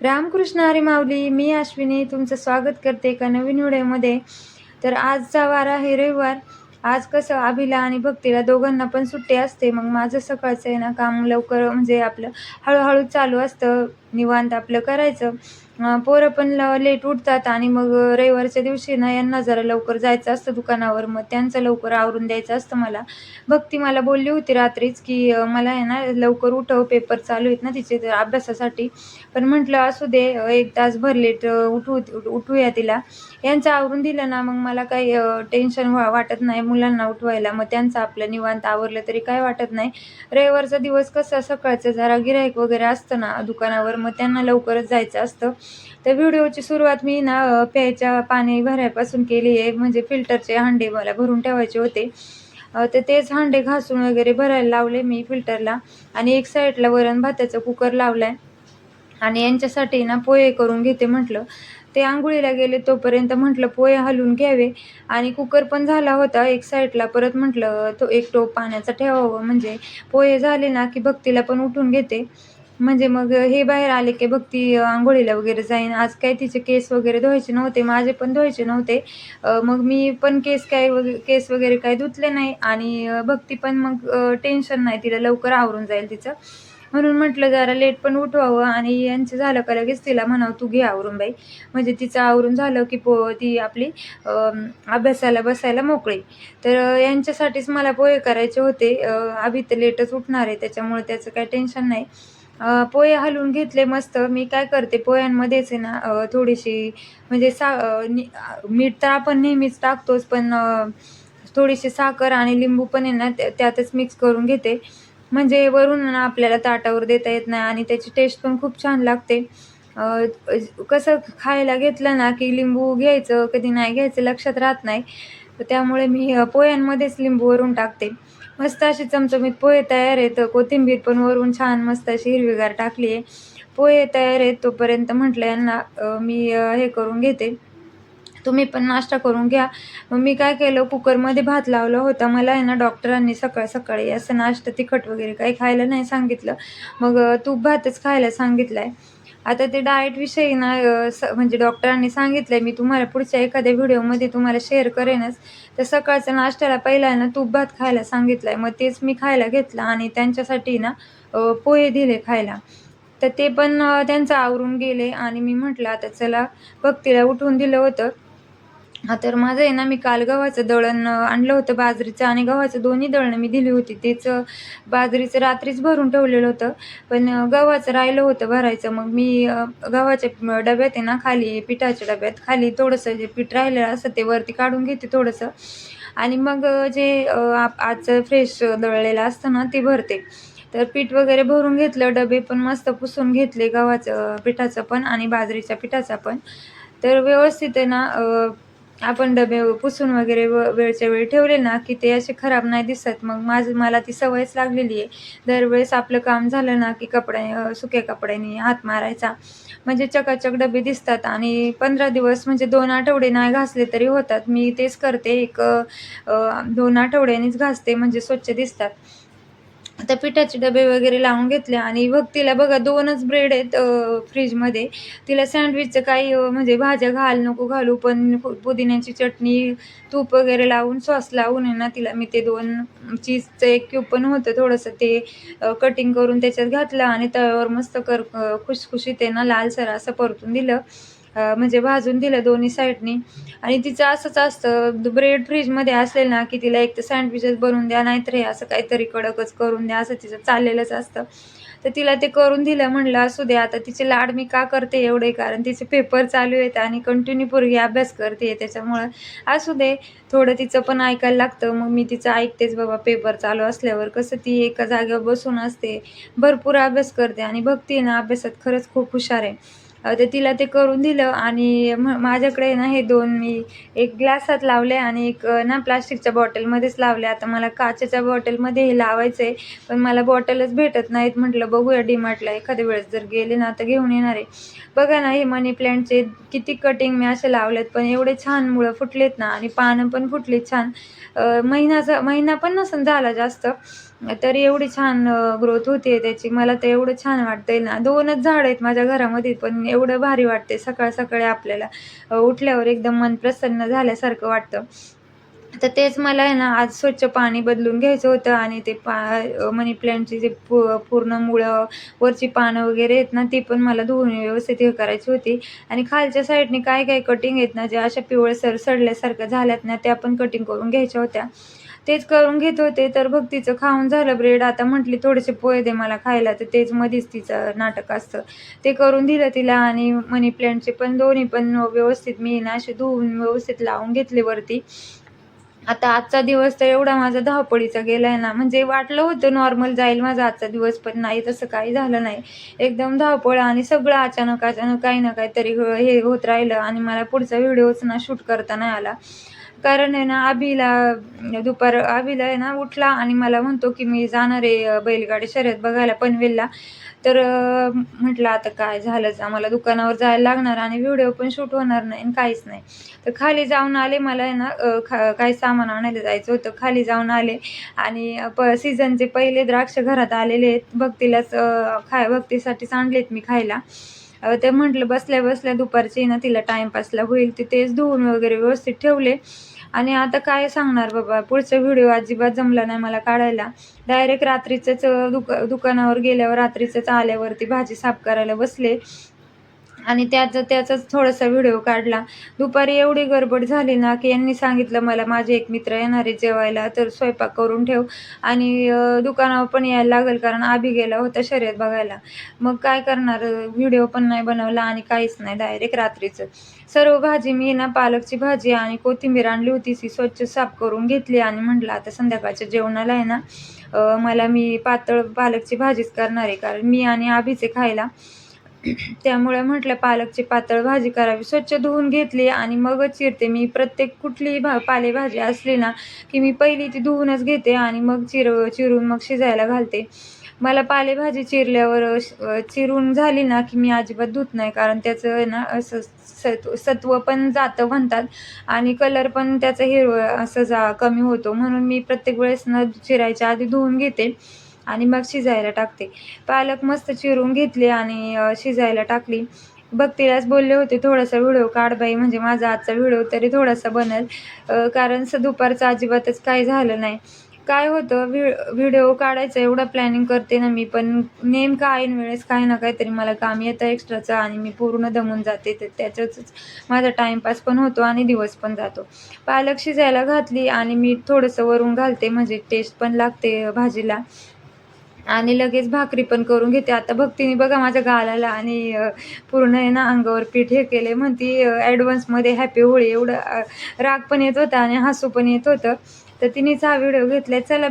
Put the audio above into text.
रामकृष्ण हरी माऊली मी अश्विनी तुमचं स्वागत करते एका नवीन व्हिडिओमध्ये. तर आजचा वार आहे रविवार. आज कसं अभिला आणि भक्तीला दोघांना पण सुट्टी असते. मग माझं सकाळचं आहे ना काम लवकर म्हणजे आपलं हळूहळू चालू असतं. निवांत आपलं करायचं. पोरं पण ल लेट उठतात आणि मग रविवारच्या दिवशी ना यांना जरा लवकर जायचं असतं दुकानावर. मग त्यांचं लवकर आवरून द्यायचं असतं मला. भक्ती मला बोलली होती रात्रीच की मला आहे ना लवकर उठव पेपर चालू आहेत ना तिचे अभ्यासासाठी. पण म्हटलं असू दे एक तासभर लेट उठू उठूया तिला. यांचं आवरून दिलं ना मग मला काही टेन्शन व्हा वाटत नाही मुलांना उठवायला. मग त्यांचं आपलं निवांत आवरलं तरी काय वाटत नाही. रविवारचा दिवस कसा सकाळचं जरा गिरायक वगैरे असतं ना दुकानावर मग त्यांना लवकरच जायचं असतं. तर व्हिडिओची सुरुवात मी ना प्यायच्या पाणी भरायपासून केली आहे. म्हणजे फिल्टरचे हांडे मला भरून ठेवायचे होते. तर तेच हांडे घासून वगैरे भरायला लावले मी फिल्टरला. आणि एक साईडला वरण भाताचा कुकर लावलाय. आणि यांच्यासाठी ना पोहे करून घेते म्हटलं. ते आंघोळीला गेले तोपर्यंत म्हटलं पोहे हलवून घ्यावे. आणि कुकर पण झाला होता एक साईडला. परत म्हटलं तो एक टोप पाण्याचा ठेवावं. म्हणजे पोहे झाले ना की भक्तीला पण उठून घेते. म्हणजे मग हे बाहेर आले की भक्ती आंघोळीला वगैरे जाईन. आज काय तिचे केस वगैरे धुवायचे नव्हते माझे पण धुवायचे नव्हते. मग मी पण केस काय वगैरे केस वगैरे काय धुतले नाही आणि भक्ती पण मग टेन्शन नाही. तिला लवकर आवरून जाईल तिचं. म्हणून म्हटलं जरा लेट पण उठवावं आणि यांचं झालं का लगेच तिला म्हणावं तू घे आवरून बाई. म्हणजे तिचं आवरून झालं की पो ती आपली अभ्यासाला बसायला मोकळी. तर यांच्यासाठीच मला पोहे करायचे होते. आभी अभि तर लेटच उठणार आहे त्याच्यामुळे त्याचं काय टेन्शन नाही. पोहे हलवून घेतले मस्त. मी काय करते पोह्यांमध्येच आहे ना थोडीशी म्हणजे सा मीठ तर आपण नेहमीच टाकतोच पण थोडीशी साखर आणि लिंबू पण आहे ना त्यातच मिक्स करून घेते. म्हणजे वरून ना आपल्याला ताटावर देता येत नाही आणि त्याची टेस्ट पण खूप छान लागते. कसं खायला घेतलं ना की लिंबू घ्यायचं कधी नाही घ्यायचं लक्षात राहत नाही. त्यामुळे मी पोह्यांमध्येच लिंबू वरून टाकते. मस्त अशी चमचमीत पोहे तयार आहेत. कोथिंबीर पण वरून छान मस्त अशी हिरवीगार टाकली आहे. पोहे तयार आहेत तोपर्यंत म्हटलं यांना मी हे करून घेते. तुम्ही पण नाश्ता करून घ्या. मग मी काय केलं कुकरमध्ये भात लावला होता. मला आहे ना डॉक्टरांनी सकाळ सकाळी असं नाश्ता तिखट वगैरे काही खायला नाही सांगितलं. मग तूप भातच खायला सांगितलं आहे आता ते डाएटविषयी ना स म्हणजे डॉक्टरांनी सांगितलं आहे मी तुम्हाला पुढच्या एखाद्या व्हिडिओमध्ये तुम्हाला शेअर करेनच. तर सकाळच्या नाश्त्याला पहिला ना तूप भात खायला सांगितलं आहे मग तेच मी खायला घेतलं आणि त्यांच्यासाठी ना पोहे दिले खायला. तर ते पण त्यांचं आवरून गेले आणि मी म्हटलं आता चला भक्तीला उठवून दिलं होतं. हा तर माझं आहे ना मी काल गव्हाचं दळण आणलं होतं बाजरीचं आणि गव्हाचं दोन्ही दळणं मी दिली होती. तेच बाजरीचं रात्रीच भरून ठेवलेलं होतं पण गव्हाचं राहिलं होतं भरायचं. मग मी गव्हाच्या डब्यात आहे ना खाली पिठाच्या डब्यात खाली थोडंसं जे पीठ राहिलेलं असतं ते वरती काढून घेते थोडंसं. आणि मग जे आजचं फ्रेश दळलेलं असतं ना ते भरते. तर पीठ वगैरे भरून घेतलं डबे पण मस्त पुसून घेतले गव्हाचं पिठाचं पण आणि बाजरीच्या पिठाचं पण. तर व्यवस्थित आहे ना आपण डबे पुसून वगैरे व वेळच्या वेळी ठेवले ना की ते असे खराब नाही दिसत. मग माझं मला ती सवयच लागलेली आहे. दरवेळेस आपलं काम झालं ना की कपड्या सुक्या कपड्याने हात मारायचा. म्हणजे चकाचक डबे दिसतात आणि पंधरा दिवस म्हणजे दोन आठवडे नाही घासले तरी होतात. मी तेच करते. एक दोन आठवड्यानेच घासते. म्हणजे स्वच्छ दिसतात. आता पिठाचे डबे वगैरे लावून घेतले आणि भक्तीला बघा दोनच ब्रेड आहेत फ्रीजमध्ये तिला सँडविचचं काही म्हणजे भाज्या घाल नको घालू पण पुदिन्याची चटणी तूप वगैरे लावून सॉस लावून आहे ना तिला मी ते दोन चीजचं एक क्यूब पण होतं थोडंसं ते कटिंग करून त्याच्यात घातलं आणि तव्यावर मस्त कर खुशखुशीत आहे ना लालसर असं परतून दिलं. म्हणजे भाजून दिलं दोन्ही साईडनी आणि तिचं असंच असतं ब्रेड फ्रीजमध्ये असेल ना की तिला एक तर सँडविचेस बनवून द्या नाहीतर हे असं काहीतरी कडकच करून द्या असं तिचं चाललेलंच असतं. तर तिला ते करून दिलं म्हणलं असू दे आता तिचे लाड मी का करते एवढे? कारण तिचे पेपर चालू आहेत आणि कंटिन्यू पूर्वी अभ्यास करते त्याच्यामुळं. असू दे थोडं तिचं पण ऐकायला लागतं मग मी तिचं ऐकतेच बाबा पेपर चालू असल्यावर. कसं ती एका जागेवर बसून असते भरपूर अभ्यास करते आणि बघते ना अभ्यासात खरंच खूप हुशार आहे. तर तिला ते करून दिलं आणि म माझ्याकडे ना हे दोन मी एक ग्लासात लावले आणि एक ना प्लास्टिकच्या बॉटलमध्येच लावले. आता मला काचेच्या बॉटलमध्ये हे लावायचं आहे पण मला बॉटलच भेटत नाहीत. म्हटलं बघूया डीमार्टला एखाद्या वेळेस जर गेले ना तर घेऊन येणार आहे. बघा ना हे मनी प्लॅन्टचे किती कटिंग मी असे लावलेत पण एवढे छान मुळं फुटलेत ना आणि पानं पण फुटली छान. महिनाचा महिन्याचा महिना पण नसून झाला जास्त. तरी एवढी छान ग्रोथ होते त्याची. मला तर एवढं छान वाटतंय ना. दोनच झाड आहेत माझ्या घरामध्ये पण एवढं भारी वाटते सकाळ सकाळी आपल्याला. उठल्यावर एकदम मन प्रसन्न झाल्यासारखं वाटतं. तर तेच मला आहे ना आज स्वच्छ पाणी बदलून घ्यायचं होतं आणि ते पा मनी प्लॅन्टची जे पू पूर्ण मुळं वरची पानं वगैरे आहेत ना ती पण मला धुवून व्यवस्थित हे करायची होती. आणि खालच्या साईडने काय काय कटिंग आहेत ना ज्या अशा पिवळसर सडल्यासारख्या झाल्यात ना त्या पण कटिंग करून घ्यायच्या होत्या. तेच करून घेत होते तर भक्तीचं खाऊन झालं ब्रेड आता म्हटली थोडेसे पोहे दे मला खायला. तर तेच मध्येच तिचं नाटक असतं. ते करून दिलं तिला आणि मनी प्लॅन्टचे पण दोन्ही पण व्यवस्थित मी ना असे धुवून व्यवस्थित लावून घेतले वरती. आता आजचा दिवस तर एवढा माझा धावपळीचा गेला आहे ना. म्हणजे वाटलं होतं नॉर्मल जाईल माझा आजचा दिवस पण नाही तसं काही झालं नाही. एकदम धावपळ आणि सगळं अचानक अचानक काही ना काहीतरी हे होत राहिलं आणि मला पुढचा व्हिडिओच ना शूट करता नाही आला. कारण आहे ना आभीला दुपार आभीला आहे ना उठला आणि मला म्हणतो की मी जाणार आहे बैलगाडी शर्यत बघायला पनवेलला. तर म्हटलं आता काय झालंच आम्हाला दुकानावर जायला लागणार आणि व्हिडिओ पण शूट होणार नाही आणि काहीच नाही. तर खाली जाऊन आले मला आहे ना खा काही सामान आणायला जायचं होतं. खाली जाऊन आले आणि प सीझनचे पहिले द्राक्ष घरात आलेले आहेत. भक्तीलाच अं, खाय भक्तीसाठीच आणलेत मी खायला. ते म्हटलं बसल्या बसल्या दुपारचे ना तिला टाईमपासला होईल. ते तेच धुवून वगैरे व्यवस्थित ठेवले. आणि आता काय सांगणार बाबा पुढचा व्हिडिओ अजिबात जमला नाही मला काढायला. डायरेक्ट रात्रीचंच दुका दुकानावर गेल्यावर रात्रीचंच आल्यावरती भाजी साफ करायला बसले. आणि त्याचं त्याचाच थोडासा व्हिडिओ काढला. दुपारी एवढी गडबड झाली ना की यांनी सांगितलं मला माझे एक मित्र येणार आहे जेवायला तर स्वयंपाक करून ठेव आणि दुकानावर पण यायला लागेल कारण आभी गेला होता शर्यत बघायला. मग काय करणार? व्हिडिओ पण नाही बनवला आणि काहीच नाही डायरेक्ट रात्रीचं. सर्व भाजी मी ना पालकची भाजी आणि कोथिंबीर आणली होती ती स्वच्छ साफ करून घेतली आणि म्हटलं आता संध्याकाळच्या जेवणाला आहे ना मला मी पातळ पालकची भाजीच करणार आहे कारण मी आणि आभीचे खायला त्यामुळे म्हटलं पालकची पातळ भाजी करावी. स्वच्छ धुवून घेतली आणि मगच चिरते. मी प्रत्येक कुठलीही भा पालेभाजी असली ना की मी पहिली ती धुवूनच घेते आणि मग चिर चिरून मग शिजायला घालते. मला पालेभाजी चिरल्यावर चिरून झाली ना की मी अजिबात धुत नाही. कारण त्याचं ना असं सत्व सत्व पण जातं म्हणतात आणि कलर पण त्याचा हिरव असं जा कमी होतो. म्हणून मी प्रत्येक वेळेस न चिरायच्या आधी धुवून घेते. आणि मग शिजायला टाकते. पालक मस्त चिरून घेतली आणि शिजायला टाकली. भक्तीलाच बोलले होते थोडासा व्हिडिओ काढ बाई म्हणजे माझा आजचा व्हिडिओ तरी थोडासा बनेल. कारण स दुपारचं अजिबातच काही झालं नाही. काय होतं व्हि व्हिडिओ काढायचं एवढं प्लॅनिंग करते ना मी पण नेमकं ऐन वेळेस काही ना काहीतरी मला काम येतं एक्स्ट्राचं आणि मी पूर्ण दमून जाते तर त्याच्यातच माझा टाईमपास पण होतो आणि दिवस पण जातो. पालक शिजायला घातली आणि मी थोडंसं वरून घालते म्हणजे टेस्ट पण लागते भाजीला. आणि लगेच भाकरी पण करून घेते. आता भक्तीने बघा माझ्या गालाला आणि पूर्ण आहे ना अंगावर पीठ हे केले म्हणती ॲडव्हान्समध्ये हॅपी होळी. एवढं राग पण येत होता आणि हसू पण येत होतं. तर तिनेच हा व्हिडिओ घेतलाय. चला